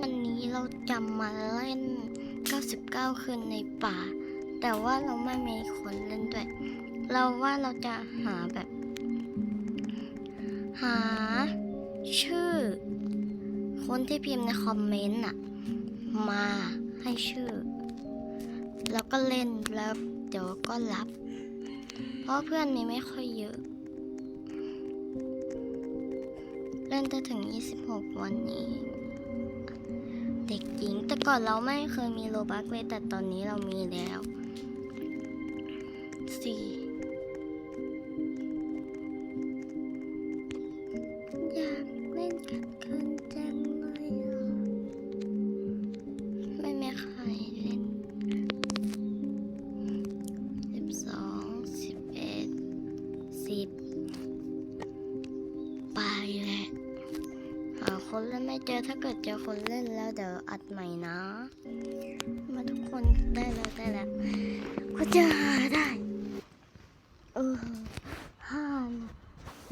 วันนี้เราจะมาเล่น 99 คืนในป่า แต่ว่าเราไม่มีคนเล่นด้วย เราว่าเราจะหาแบบ หา ชื่อ คนที่พิมพ์ในคอมเมนต์อะมาให้ชื่อ แล้วก็เล่นแล้วเดี๋ยวก็รับ เพราะเพื่อนมีไม่ค่อยเยอะเล่นได้ถึง 26 วันนี้ เด็กหญิง แต่ก่อนเราไม่เคยมีโลบักเลย แต่ตอนนี้เรามีแล้วสี่อยากเล่นกันคืนจังเลยอะไม่มีใครเล่นสิบสองสิบเอ็ดสิบ คนเล่นไม่เจอถ้าเกิดเจอคนเล่นแล้วเดี๋ยวอัดใหม่นะ มาทุกคนได้แล้วได้แล้วก็จะหาได้เออห้านา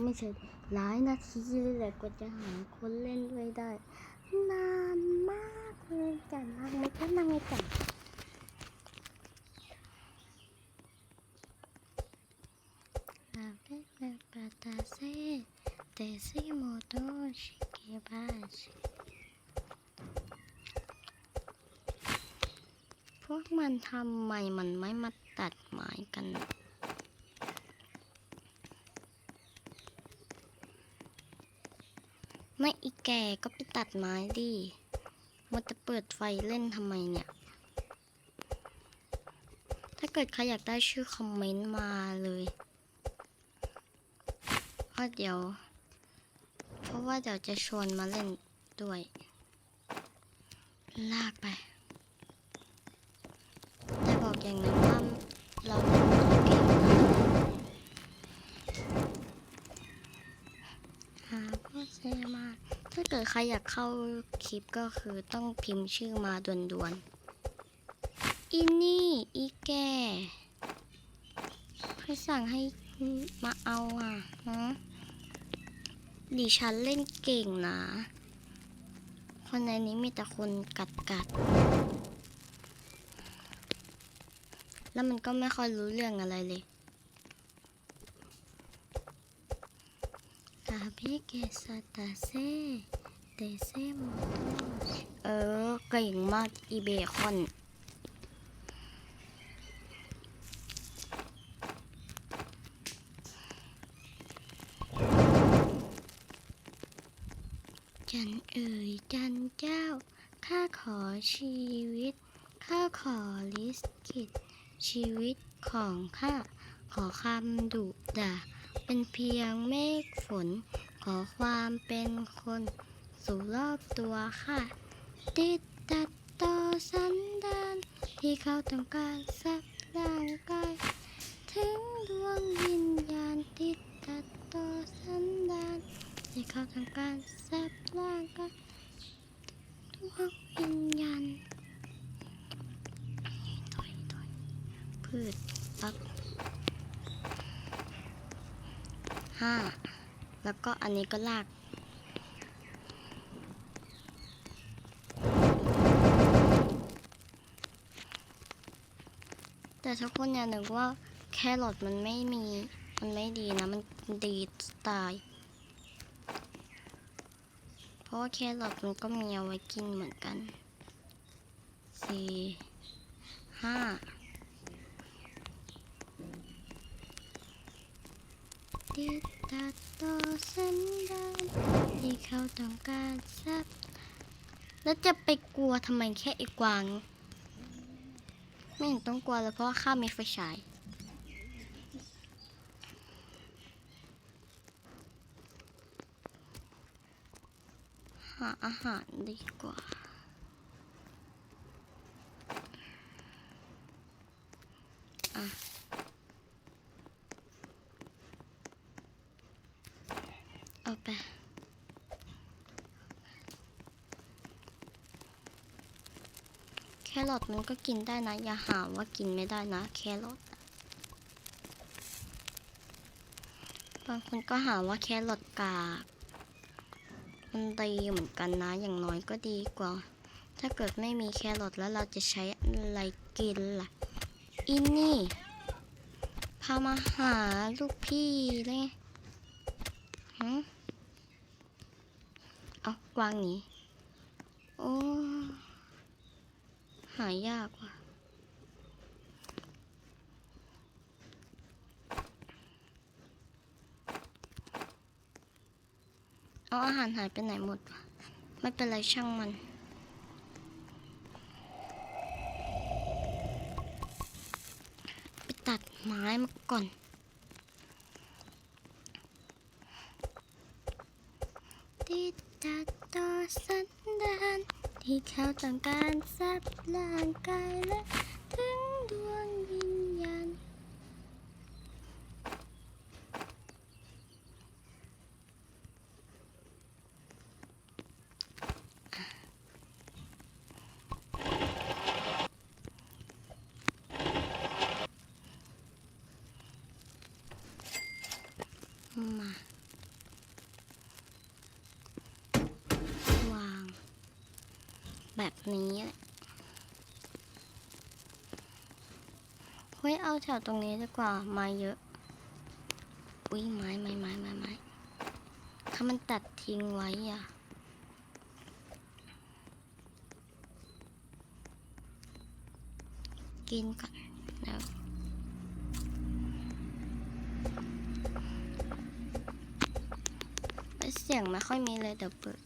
ไม่ใช่หลายนาทีเลยแหละกว่าจะหาคนเล่นด้วยได้ นานมากเลยจ้ะนั่งไม่ก็นั่งไม่จ้ะลาเปเปปาตาเซ que pase. พวกมันทำไมมันไม่มาตัดไม้กันไม่อีแก่ก็ไปตัดไม้ดิมันจะเปิดไฟเล่นทำไมเนี่ย ถ้าเกิดใครอยากได้ชื่อคอมเมนต์มาเลยเพราะเดี๋ยว ราะว่าเดี๋ยวจะชวนมาเล่นด้วย ลากไป แต่บอกอย่างหนึงว่าเราเล่นเก่งหาพ่อเซมา ถ้าเกิดใครอยากเข้าคลิปก็คือต้องพิมพ์ชื่อมาด่วนๆอีนี่ อีแกใครสั่งให้มาเอาอะฮะ ดิฉันเล่นเก่งนะ คนในนี้มีแต่คนกัดกัด แล้วมันก็ไม่ค่อยรู้เรื่องอะไรเลยตาพี่เกสตาเซเตเซมเออ เก่งมากอีเบคอน เอ่ยจันเจ้า ข้าขอชีวิต ข้าขอลิสกิตชีวิตของข้า ขอคำดุด่า เป็นเพียงเมฆฝน ขอความเป็นคน สู่รอบตัวข้า ติดตัดต่อสันดานที่เขาต้องการสักร่างกาย ถึงดวงวิญ ขาทำการแซบร่างกายดวงวิญญาณถอยถอยพืชปักห้าแล้วก็อันนี้ก็ลากแต่ทุกคนอย่านึกว่าแครอทมันไม่มี มันไม่ดีนะ มันดีตาะ ว่าแครอทมันก็มีเอาไว้กินเหมือนกันสี่ห้าติดตัดต่อสันดานที่เขาต้องการทรัพย์แล้วจะไปกลัวทำไมแค่ไอ้กวาง ไม่เห็นต้องกลัวเลยเพราะว่าข้ามีไฟฉายาอาหารดีกว่า อะ เอาไปแครอทมันก็กินได้นะ อย่าหาว่ากินไม่ได้นะ แครอทอะบางคนก็หาว่าแครอทกาก ดีเหมือนกันนะ อย่างน้อยก็ดีกว่า ถ้าเกิดไม่มีแครอทแล้วเราจะใช้อะไรกินล่ะ อินนี่ พามาหาลูกพี่เลยหืมเอากวางหนีโอ้ หายากว่ะ เอาอาหารหายไปไหนหมดวะไม่เป็นไรช่างมัน ไปตัดไม้มาก่อนที่ตัดต่อสันดานที่เขาต้องการสับร่างกายและถึงดวงวิญญาณ มาวาง แบบนี้แหละเฮ้ยเอาแถวตรงนี้ดีกว่าไมาเยอะ อุ้ยไม้ไม้ไม้ไม้ไม้ถ้ามันตัดทิ้งไว้อะกินก่อนแล้ว เสียงไม่ค่อยมีเลยเดี๋ยวเปิด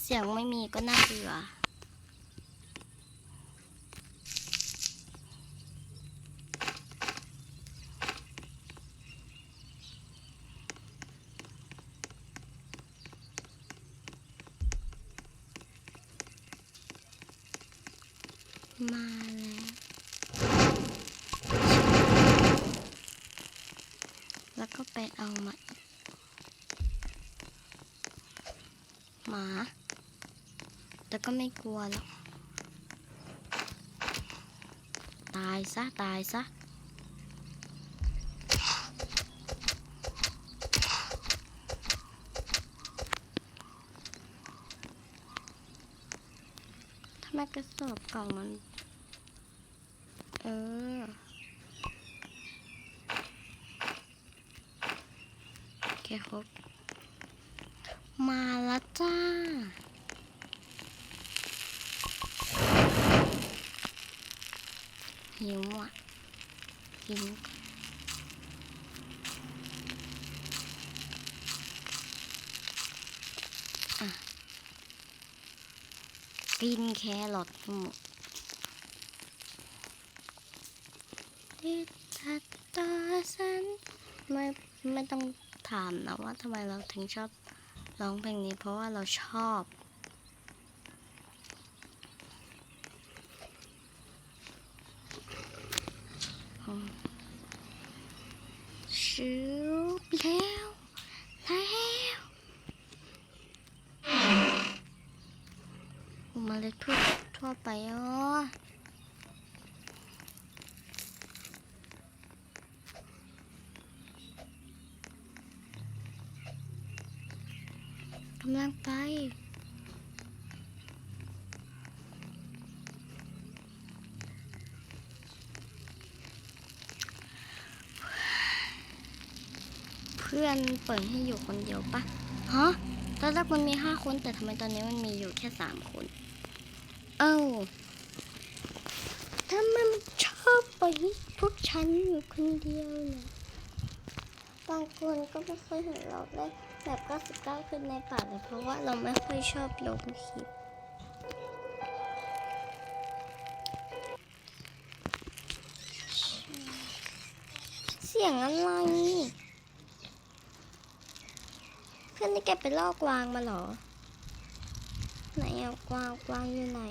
เสียงไม่มีก็น่าเบื่อ มาแล้ว แล้วก็ไปเอามาอีก หมา แต่ก็ไม่กลัวหรอก ตายซะ ตายซะทำไมกระสอบกล่องมัน เออโอเคครบ มาแล้วจ้า หิวอะกินอะกินแครอทหมดที่ตัดต่อฉันไม่ไม่ต้องถามนะว่าทำไมเราถึงชอบ ร้องเพลงนี้เพราะว่าเราชอบ ชิวแล้วแล้วอุมาเล็กทั่วทั่วไปอ๋อกำลังไปเพื่อนเปิดให้อยู่คนเดียวปะฮะ ตอนแรกมันมีห้าคน แต่ทำไมตอนนี้มันมีอยู่แค่สามคน เอ้าทำไมมันชอบปล่อยให้พวกฉันอยู่คนเดียวเนี่ยบางคนก็ไม่ค่อยเห็นเราได้ แบบ99ขึ้นในป่าเลยเพราะว่าเราไม่ค่อยชอบลงคลิปเสียงอะไรเพื่อนนี่แกไปล่อกวางมาเหรอ ไหนอะกวางกวางอยู่ไหน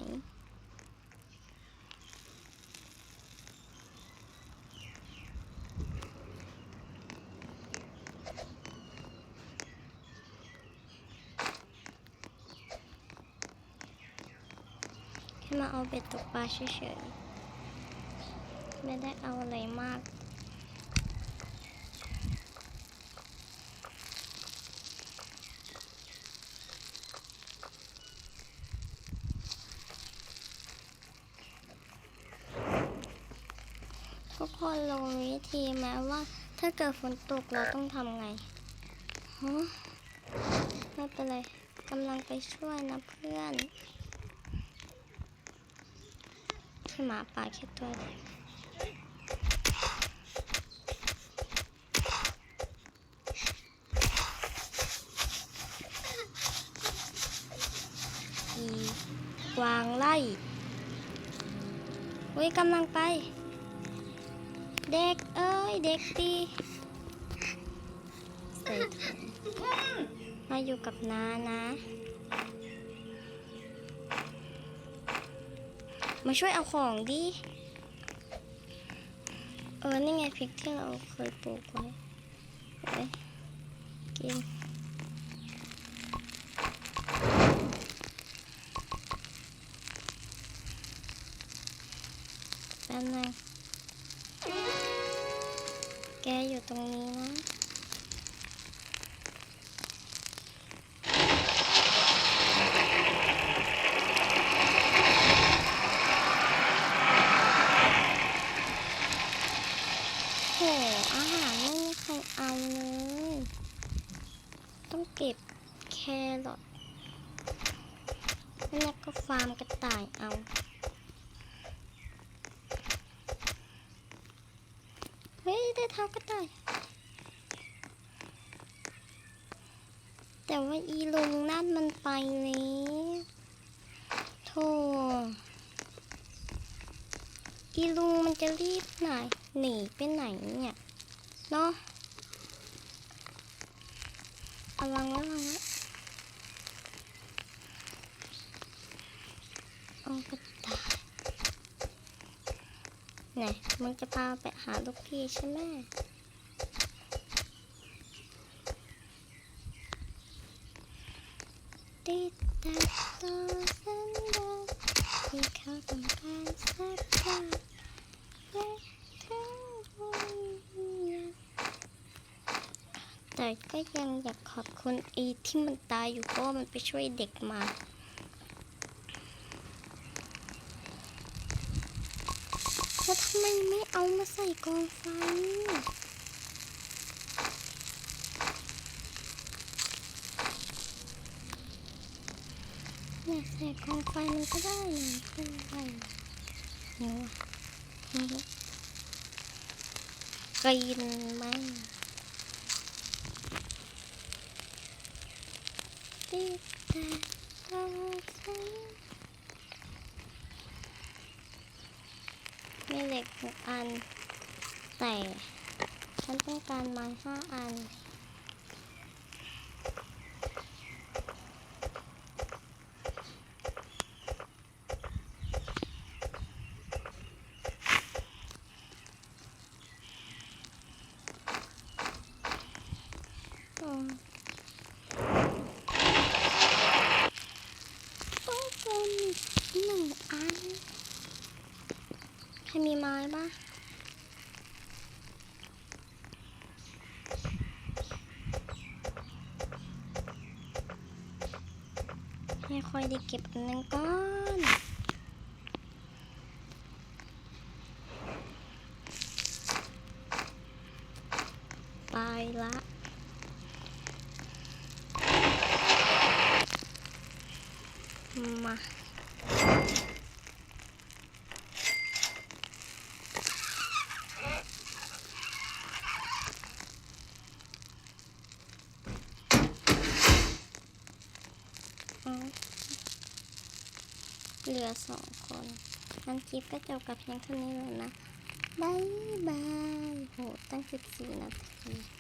มาเอาเบ็ดตกปลาเฉยๆ ไม่ได้เอาอะไรมาก ทุกคนลงวิธีแม้ว่าถ้าเกิดฝนตกเราต้องทำไงฮะไม่เป็นไรกำลังไปช่วยนะเพื่อน ที่หมาป่าแค่ตัวเดียวอีกวางไล่เฮ้ยกำลังไป เด็กเอ้ย เด็กดีใส่ถุงมาอยู่กับน้านะ มาช่วยเอาของดิ เออ นี่ไงพริกที่เราเคยปลูกไว้ไว้กินแป๊บนึงแกอยู่ตรงนี้นะ โห อาหารไม่มีใครเอาเลย ต้องเก็บแครอทแล้วก็ฟาร์มกระต่ายเอา เฮ้ย ได้เท้ากระต่าย แต่ว่าอีลุงนั่นมันไปแล้วโธ่อีลุงมันจะรีบไหนหนีไปไหนเนี่ยเนาะระวังระวังนะเอากระตายไหนมึงจะพาไปหาลูกพี่ใช่ไหม ติดแต่ตัวสันดาที่เขาต้องการสักอย่างและทั้งวันยังแต่ก็ยังอยากขอบคุณอีที่มันตายอยู่เพราะมันไปช่วยเด็กมาแล้วทำไมไม่เอามาใส่กองไฟ เนี่ยใส่กองไฟมันก็ได้นี่เป็นไรเนี่ยวนี่กรีนไหมติดแต่เราใช้มีเหล็กหกอัน แต่ฉันต้องการไม้ห้าอัน อืมต้องการอีกหนึ่งอัน ใค รมีไม้บ้างไม่ค่อยได้เก็บอันนึงก่อนไปละมาเห ลือสองคนงั้นคลิปก็จบกับเพียงเท่านี้เลยนะบายบาย โห ตั้ง 14 นาที